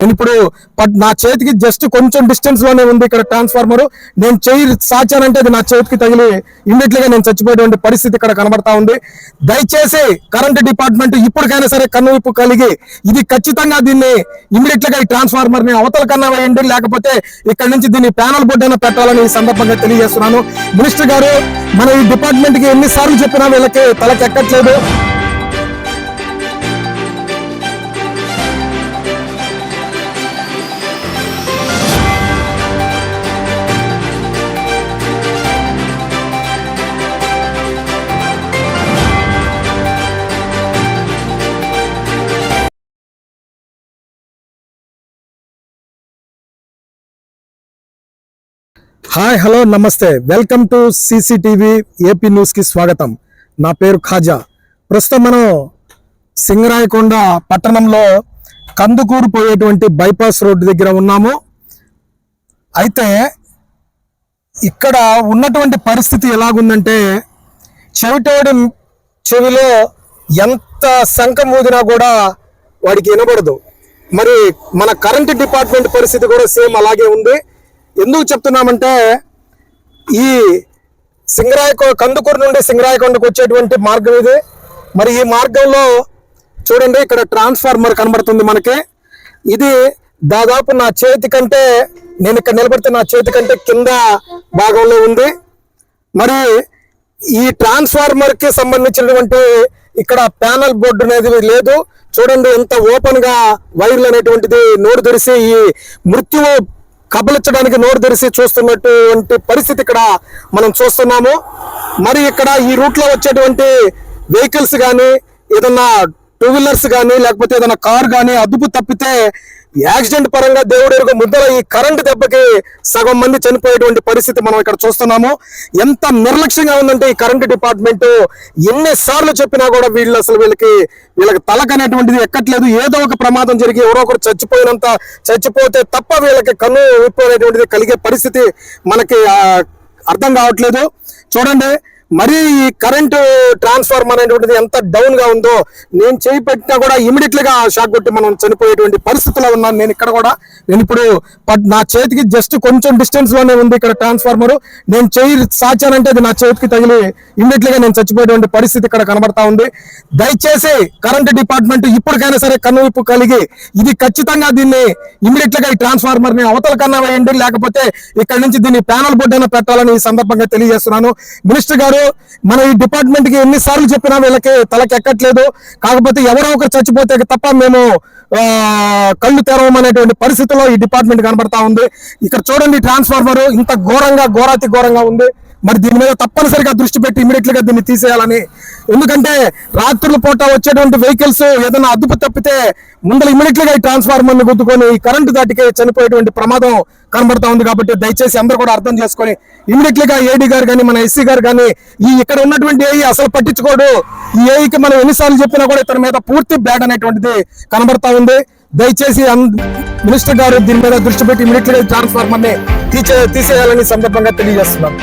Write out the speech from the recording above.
నేను ఇప్పుడు నా చేతికి జస్ట్ కొంచెం డిస్టెన్స్లోనే ఉంది ఇక్కడ ట్రాన్స్ఫార్మర్ నేను చేయి సాచానంటే అది నా చేతికి తగిలి ఇమ్మీడియట్గా నేను చచ్చిపోయేటువంటి పరిస్థితి ఇక్కడ కనబడతా ఉంది. దయచేసి కరెంట్ డిపార్ట్మెంట్ ఇప్పటికైనా సరే కన్నువిప్పు కలిగి ఇది ఖచ్చితంగా దీన్ని ఇమ్మీడియట్గా ఈ ట్రాన్స్ఫార్మర్ని అవతల కన్నా వేయండి. లేకపోతే ఇక్కడ నుంచి దీన్ని ప్యానల్ బోర్డు అయినా పెట్టాలని ఈ సందర్భంగా తెలియజేస్తున్నాను. మినిస్టర్ గారు మన ఈ డిపార్ట్మెంట్కి ఎన్నిసార్లు చెప్పినా వీళ్ళకి తలకెక్కట్లేదు. హాయ్ హలో నమస్తే. వెల్కమ్ టు సిసిటీవీ ఏపీ న్యూస్కి స్వాగతం. నా పేరు ఖాజా. ప్రస్తుతం మనం సింగరాయకొండ పట్టణంలో కందుకూరు పోయేటువంటి బైపాస్ రోడ్డు దగ్గర ఉన్నాము. అయితే ఇక్కడ ఉన్నటువంటి పరిస్థితి ఎలాగుందంటే చెవిటోడి చెవిలో ఎంత శంఖం ఊదినా కూడా వాడికి వినబడదు. మరి మన కరెంట్ డిపార్ట్మెంట్ పరిస్థితి కూడా సేమ్ అలాగే ఉంది. ఎందుకు చెప్తున్నామంటే ఈ సింగరాయకొ కందుకూరు నుండి సింగరాయకొండకు వచ్చేటువంటి మార్గం ఇది. మరి ఈ మార్గంలో చూడండి ఇక్కడ ట్రాన్స్ఫార్మర్ కనబడుతుంది మనకి. ఇది దాదాపు నా చేతి కంటే నేను ఇక్కడ నిలబడితే నా చేతి కంటే కింద భాగంలో ఉంది. మరి ఈ ట్రాన్స్ఫార్మర్కి సంబంధించినటువంటి ఇక్కడ ప్యానల్ బోర్డు అనేది లేదు. చూడండి ఎంత ఓపెన్గా వైర్లు అనేటువంటిది నోరు తెరిసి ఈ మృత్యువు కబలించడానికి నోరు తెరిసి చూస్తున్నటువంటి పరిస్థితి ఇక్కడ మనం చూస్తున్నాము. మరి ఇక్కడ ఈ రూట్లో వచ్చేటువంటి వెహికల్స్ కానీ ఏదన్నా టూ వీలర్స్ కానీ లేకపోతే ఏదైనా కార్ కానీ అదుపు తప్పితే యాక్సిడెంట్ పరంగా దేవుడు ఎరుగు ముద్దల ఈ కరెంటు దెబ్బకి సగం మంది చనిపోయేటువంటి పరిస్థితి మనం ఇక్కడ చూస్తున్నాము. ఎంత నిర్లక్ష్యంగా ఉందంటే ఈ కరెంటు డిపార్ట్మెంట్ ఎన్నిసార్లు చెప్పినా కూడా వీళ్ళు అసలు వీళ్ళకి వీళ్ళకి తలకనేటువంటిది ఎక్కట్లేదు. ఏదో ఒక ప్రమాదం జరిగి ఎవరో ఒకరు చచ్చిపోయినంత చచ్చిపోతే తప్ప వీళ్ళకి కన్ను విప్పు కలిగే పరిస్థితి మనకి అర్థం కావట్లేదు. చూడండి మరి ఈ కరెంటు ట్రాన్స్ఫార్మర్ అనేటువంటిది ఎంత డౌన్గా ఉందో నేను చేయి పెట్టినా కూడా ఇమీడియట్గా షాక్ కొట్టి మనం చనిపోయేటువంటి పరిస్థితిలో ఉన్నాను. నేను ఇక్కడ కూడా నేను ఇప్పుడు నా చేతికి జస్ట్ కొంచెం డిస్టెన్స్లోనే ఉంది ఇక్కడ ట్రాన్స్ఫార్మర్ నేను చేయి సాచానంటే అది నా చేతికి తగిలి ఇమీడియట్గా నేను చచ్చిపోయేటువంటి పరిస్థితి ఇక్కడ కనబడతా ఉంది. దయచేసి కరెంట్ డిపార్ట్మెంట్ ఇప్పటికైనా సరే కన్నువిప్పు కలిగి ఇది ఖచ్చితంగా దీన్ని ఇమీడియట్గా ఈ ట్రాన్స్ఫార్మర్ని అవతల కన్నా వేయండి. లేకపోతే ఇక్కడ నుంచి దీన్ని ప్యానల్ బోర్డు అయినా పెట్టాలని ఈ సందర్భంగా తెలియజేస్తున్నాను. మినిస్టర్ గారు మన ఈ డిపార్ట్మెంట్కి ఎన్నిసార్లు చెప్పినా వీళ్ళకి తలకెక్కట్లేదు కాకపోతే ఎవరో ఒకరు చచ్చిపోతే తప్ప మేము ఆ, కళ్ళు తెరవమనేటువంటి పరిస్థితిలో ఈ డిపార్ట్మెంట్ కనబడతా ఉంది. ఇక్కడ చూడండి ట్రాన్స్ఫార్మర్ ఇంత ఘోరంగా ఘోరాతి ఘోరంగా ఉంది. మరి దీని మీద తప్పనిసరిగా దృష్టి పెట్టి ఇమీడియట్గా దీన్ని తీసేయాలని. ఎందుకంటే రాత్రుల పూట వచ్చేటువంటి వెహికల్స్ ఏదైనా అదుపు తప్పితే ముందర ఇమీడియట్గా ఈ ట్రాన్స్ఫార్మర్ని గుద్దుకొని ఈ కరెంటు దాటికి చనిపోయేటువంటి ప్రమాదం కనబడతా ఉంది కాబట్టి దయచేసి అందరూ కూడా అర్థం చేసుకొని ఇమీడియట్గా ఏడీ గారు కానీ మన ఎస్సీ గారు కానీ ఈ ఇక్కడ ఉన్నటువంటి ఏఈ అసలు పట్టించుకోడు. ఈ ఏఈకి మనం ఎన్నిసార్లు చెప్పినా కూడా ఇతని మీద పూర్తి బ్యాడ్ అనేటువంటిది కనబడతా ఉంది. దయచేసి మినిస్టర్ గారు దీని మీద దృష్టి పెట్టి ఇమీడియట్గా ట్రాన్స్ఫార్మర్ని తీసే తీసేయాలని సందర్భంగా తెలియజేస్తున్నాం